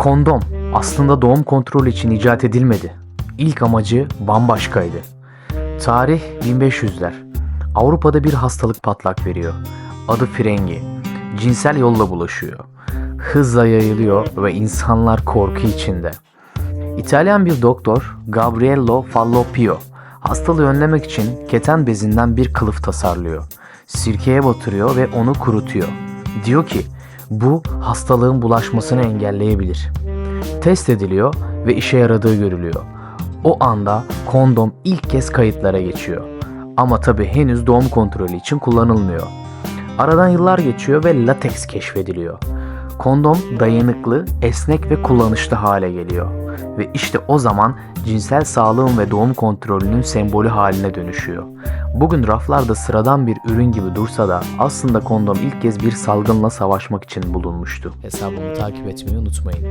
Kondom aslında doğum kontrolü için icat edilmedi. İlk amacı bambaşkaydı. Tarih 1500'ler. Avrupa'da bir hastalık patlak veriyor. Adı frengi. Cinsel yolla bulaşıyor. Hızla yayılıyor ve insanlar korku içinde. İtalyan bir doktor Gabriello Fallopio hastalığı önlemek için keten bezinden bir kılıf tasarlıyor. Sirkeye batırıyor ve onu kurutuyor. Diyor ki bu hastalığın bulaşmasını engelleyebilir. Test ediliyor ve işe yaradığı görülüyor. O anda kondom ilk kez kayıtlara geçiyor. Ama tabi henüz doğum kontrolü için kullanılmıyor. Aradan yıllar geçiyor ve lateks keşfediliyor. Kondom dayanıklı, esnek ve kullanışlı hale geliyor. Ve işte o zaman cinsel sağlığın ve doğum kontrolünün sembolü haline dönüşüyor. Bugün raflarda sıradan bir ürün gibi dursa da aslında kondom ilk kez bir salgınla savaşmak için bulunmuştu. Hesabımı takip etmeyi unutmayın.